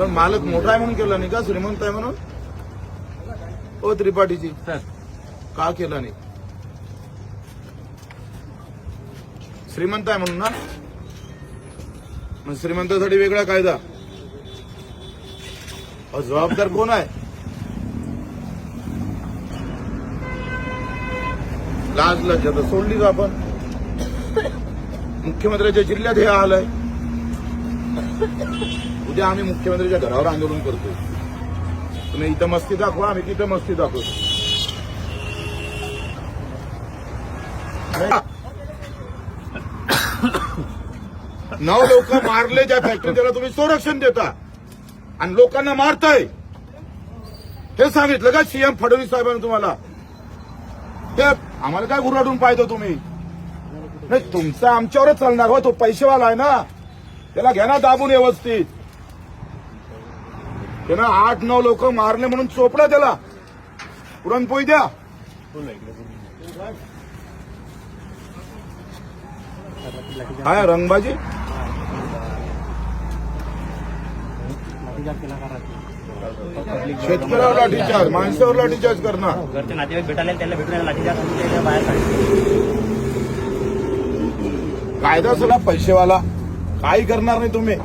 पण मालक मोठा आहे म्हणून केला नाही का? श्रीमंत आहे म्हणून? ओ त्रिपाठीजी का केला नाही? श्रीमंत आहे म्हणून ना? मग श्रीमंतासाठी वेगळा कायदा. जबाबदार कोण आहे? लाज लज्जत सोडलीच आपण. मुख्यमंत्र्याच्या जिल्ह्यात हे आहे उद्या आम्ही मुख्यमंत्रीच्या घरावर आंदोलन करतो तुम्ही इथं मस्ती दाखवा आम्ही तिथं मस्ती दाखवतो. नऊ लोक मारले ज्या फॅक्टरी त्याला तुम्ही संरक्षण देता. आणि लोकांना मारताय. हे सांगितलं का सीएम फडणवीस साहेबांनी तुम्हाला? ते आम्हाला काय गुराडून पाहतो तुम्ही? नाही तुमचा आमच्यावरच चालणार. हो तो पैसेवाला आहे ना. त्याला घ्या ना दाबून व्यवस्थित. त्यानं आठ नऊ लोक मारले म्हणून चोपडा त्याला. पुरणपोळी द्या. काय रंगबाजी? शेतकऱ्यावर लाठीचार्ज माणसावर लाठीचार्ज करणार. घरचे नातेवाईक भेटायला त्याला भेटून त्याच्या बाहेर काढले कायदा सला पैसेवाला. काही करणार नाही तुम्ही.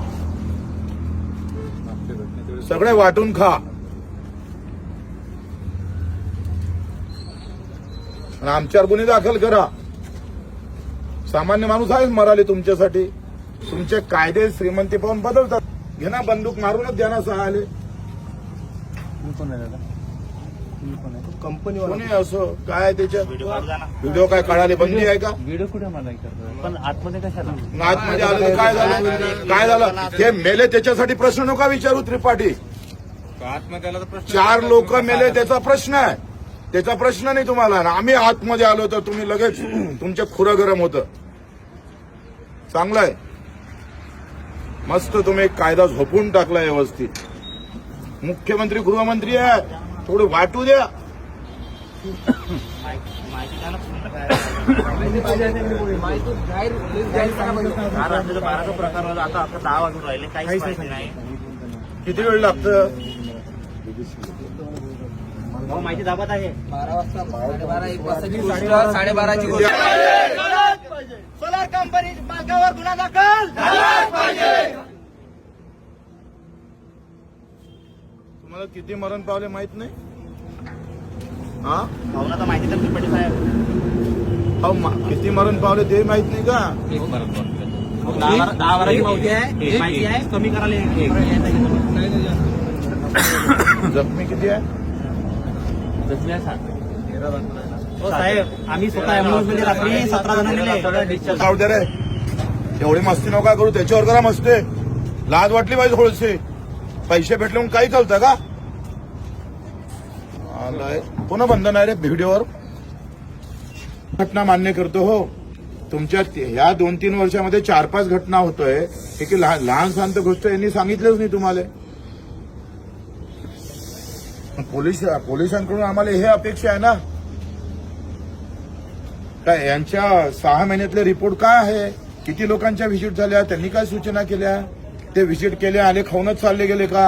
सगळे वाटून खा. आणि आमच्यावर गुन्हे दाखल करा. सामान्य माणूस आहेच मराले तुमच्यासाठी. तुमचे कायदे श्रीमंती पाहून बदलतात. घे ना बंदूक मारूनच द्या ना सहाले. कोण आहे दादा तुम्ही कोण आहे कंपनी कोणी असो काय त्याच्यात व्हिडिओ काय काढाले बंदी आहे का? व्हिडिओ कुठे मला करतो पण आतमध्ये कशाला? आतमध्ये आलं तर काय झालं? काय झालं? ते मेले त्याच्यासाठी प्रश्न नका विचारू त्रिपाठी. चार लोक मेले त्याचा प्रश्न आहे. त्याचा प्रश्न नाही तुम्हाला. आम्ही आतमध्ये आलो तर तुम्ही लगेच तुमचे खुरं गरम होतं. चांगलं आहे मस्त तुम्ही एक कायदा झोपून टाकला व्यवस्थित. मुख्यमंत्री गृहमंत्री आहे थोडं वाटू द्या. बाराचा प्रकार होता आता आता दहा वाजून राहिले काहीच माहिती नाही किती वेळ लागतं? भाऊ माहिती दाबत आहे बारा वाजता साडेबारा एक साडेबाराची सोलार कंपनी मागावर गुन्हा दाखल. तुम्हाला किती मरण पावले माहीत नाही? हा? तर माहिती तर त्रिपाठी साहेब अहो, मा- किती मरण पावले ते माहीत नाही का? दहा बारा- दहा बाराची माहिती आहे. एक माहिती आहे. कमी करायला जखमी किती आहे? हो साहेब आम्ही स्वतः अँब्युलन्समध्ये रात्री सतरा जण नेले जाऊ दे रे. एवढी मस्ती नका करू. त्याच्यावर करा मस्ती. लाज वाटली पाहिजे थोडीशी. पैसे भेटले म्हणून काही चालतं का? आलाय. पुन्हा बंधन आहे रे व्हिडिओवर. घटना मान्य करतो हो. तुमच्या ह्या दोन तीन वर्षामध्ये चार पाच घटना होतोय. हे की लहान लहान शांत गोष्ट यांनी सांगितलंच नाही तुम्हाला. पोलीस पोलिसांकडून आम्हाला हे अपेक्षा आहे ना? काय यांच्या सहा महिन्यातले रिपोर्ट काय आहे? किती लोकांच्या व्हिजिट झाल्या? त्यांनी काय सूचना केल्या? ते व्हिजिट केले आले खाऊनच चालले गेले का?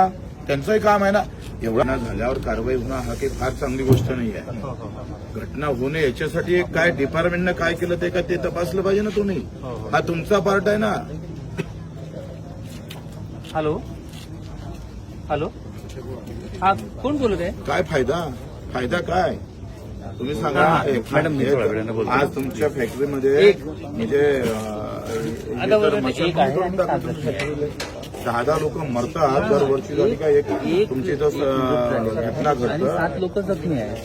त्यांचंही काम आहे ना. एवढा झाल्यावर कारवाई होणं हा काही फार चांगली गोष्ट नाही आहे. घटना होणे याच्यासाठी काय डिपार्टमेंटनं काय केलं ते का ते तपासलं पाहिजे ना तुम्ही? हा तुमचा पार्ट आहे ना. हॅलो? हॅलो? हा कोण बोलत आहे? काय फायदा? फायदा काय? तुम्ही सांगा. आज तुमच्या फॅक्टरीमध्ये म्हणजे हे. दहा दहा लोक मरतात दरवर्षी झाली का एक अं, घटना घडतं सात लोक जखमी आहे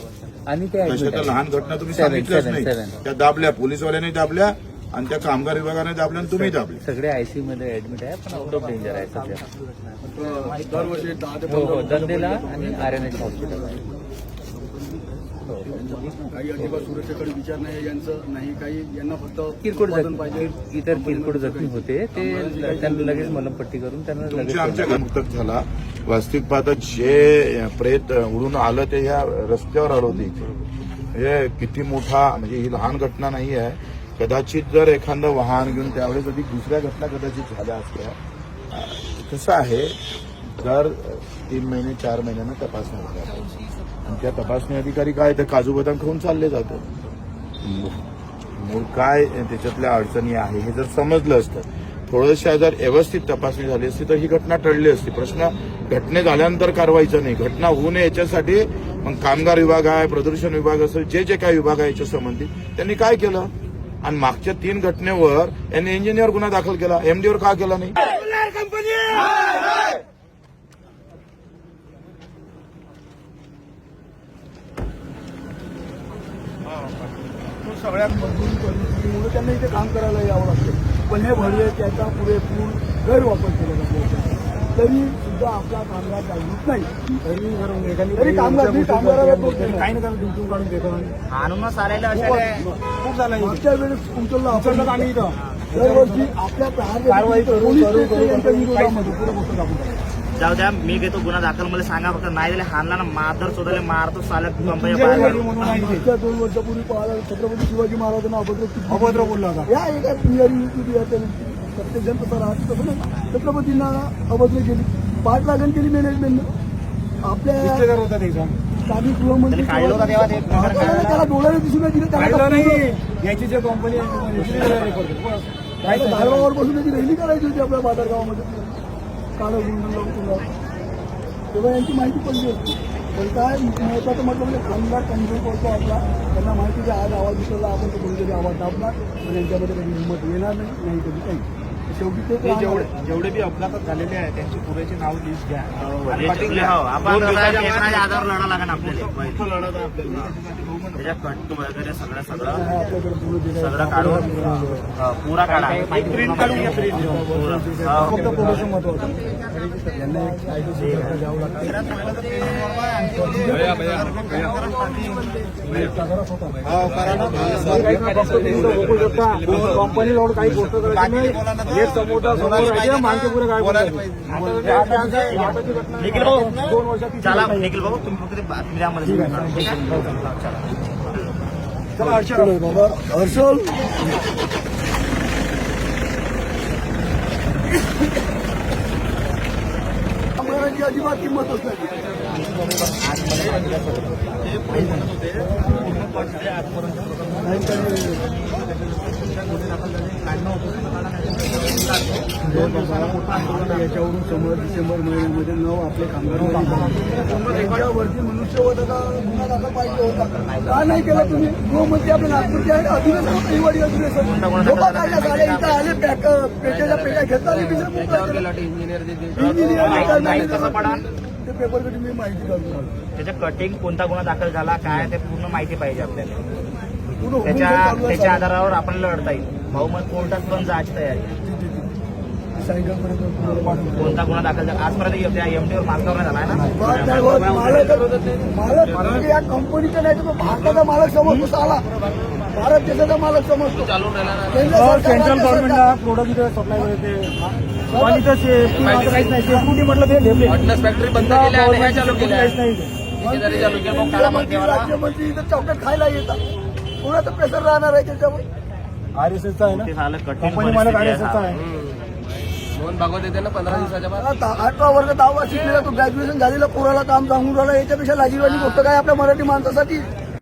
आणि तशा त्या. लहान घटना तुम्ही सांगितल्याच नाही. त्या दाबल्या पोलीसवाल्याने दाबल्या आणि त्या कामगार विभागाने दाबल्या आणि तुम्ही दाबले सगळे आयसीयू मध्ये ऍडमिट आहे पण आउट ऑफ डेंजर आहे सध्या दरवर्षी हो हो दंदेला आणि आर एन एच हॉस्पिटल आहे काही अजिबात सुरक्षेकडे विचार नाही यांचं नाही काही यांना फक्त किरकोळ उत्पादन पाहिजे. जखमी इतर किरकोळ जखमी होते. ते त्यांना लगेच मलमपट्टी करून त्यांना लगेच तुमच्या आमच्या मुक्तक झाला. वास्तविक पाहता जे प्रेत उडून आलं ते ह्या रस्त्यावर आलं होतं इथे. हे किती मोठा म्हणजे ही लहान घटना नाही आहे. कदाचित जर एखादं वाहन घेऊन त्यावेळेस अधिक दुसऱ्या घटना कदाचित झाल्या असत्या. कसं आहे दर तीन महिने चार महिन्यांना तपासणी होणार आणि त्या तपासणी अधिकारी काय ते काजू बदाम खाऊन चालले जातो मूळ काय त्याच्यातल्या अडचणी आहे हे जर समजलं असतं. थोडंशा जर व्यवस्थित तपासणी झाली असती तर ही घटना टळली असती. प्रश्न घटने झाल्यानंतर कारवाईचा नाही. घटना होऊ नये याच्यासाठी मग कामगार विभाग आहे प्रदूषण विभाग असेल जे जे काही विभाग आहे याच्या संबंधित त्यांनी काय केलं? आणि मागच्या तीन घटनेवर यांनी इंजिनियर गुन्हा दाखल केला. एमडीवर का केला नाही? तो सगळ्यात मजबूत परिस्थितीमुळे त्यांना इथे काम करायला यावं लागतं. पण हे भरले त्याचा पुरेपूर गैरवापर केला जातो. तरी सुद्धा आपला कामगार जागृत नाही. तरी तरी कामगार मी कामगाराला. काही ना काही ड्युटी काढून देतो असे खूप झालं मागच्या वेळेस उचललं आपण आम्ही इथं. दरवर्षी आपल्या कारवाई जाऊ द्या मी घेतो गुन्हा दाखल मला सांगा फक्त नाही दिले हाणला ना मारधर शोधले मारतो सालक कंपनी बाहेर. मागच्या दोन वर्षापूर्वी पाहिलं छत्रपती शिवाजी महाराजांना अभद्र अभद्र बोलला होता. या एका पिंजारी प्रत्येक जण तसं राहत तसं नाही. छत्रपतींना अभद्र केली. पाच लागण केली मॅनेजमेंटनं आपल्या होतं. त्याला डोळ्याने दिसून दिलं त्याला नाही. याची जे कंपनी धारवावर बसून त्याची रॅली करायची होती आपल्या बाजारगावामध्ये. काळं गुंड लावून तुला तेव्हा यांची माहिती पडली होती. पण काय महत्वाचं म्हटलं म्हणजे कामगार कमजोर पडतो आपला. त्यांना माहिती की आज आवाज उचलला आपण तो कोणीतरी आवाज दाबणार पण यांच्यामध्ये कधी हिंमत येणार नाही नाही कधी काही. शेवटी ते जेवढे जेवढे बी अपघातात झालेले आहे त्यांची पुरेची नाव लिस्ट घ्या. पाठवून द्या. हो, आपण लढा लागेल आपल्याला. पहिले. तो लढत आहे आपल्याला. त्याच्या कट्टू वगैरे सगळं सगळं सगळं काढून पुरा काढा. प्रिंट काढून घ्या. हो. कंपनी लोड काही गोष्ट निखिल भाऊ दोन वर्षात चला निखिल भाऊ तुम्ही फक्त बातमीमध्ये सांगा. ठीक आहे चला चला हर्षल बाबा याच्यावरून समोर डिसेंबर महिन्यामध्ये नऊ आपले कामगार त्याच्यावरती मनुष्यवधाचा गुन्हा दाखल पाहिजे होता. का नाही केला तुम्ही? गृहमंत्री आपले नागपूरचे अधिवेशन. अधिवेशन लोकं आले इथं आले? पॅक पेट्याच्या पेट्या. इंजिनियर मी माहिती. त्याच्या कटिंग कोणता गुन्हा दाखल झाला काय ते पूर्ण माहिती पाहिजे आपल्याला. त्याच्या त्याच्या. आधारावर आपल्याला लढता येईल. भाऊ मग कोर्टात पण जायची तयारी. कोणता गुन्हा दाखल झाला आजपर्यंत त्या एमटीवर बात नाही होत. ना मालक मालक म्हणजे या कंपनीचा नाही तर तो भारताचा मालक समजतो साला भारत देशाचा मालक समजतो सेंट्रल गव्हर्नमेंटला. प्रोडक्ट सप्लाय होते म्हटलं ते फॅक्टरी बंद काहीच नाही राज्यमंत्री इथं चौकात खायला येतात कोणाचं प्रेशर राहणार आहे त्याच्यावर आर एस एसचा आहे ना कंपनी मालक आर एस परिस्थिती एसचा आहे. आहे मोहन भागवत येते ना पंधरा दिवसाच्या बाद. आता अठरा वर्ग दहावा शिकलेला तो ग्रॅज्युएशन झालेला पोराला काम सांगून राहिला याच्यापेक्षा लाजीवाली गोष्ट काय आपल्या मराठी माणसासाठी?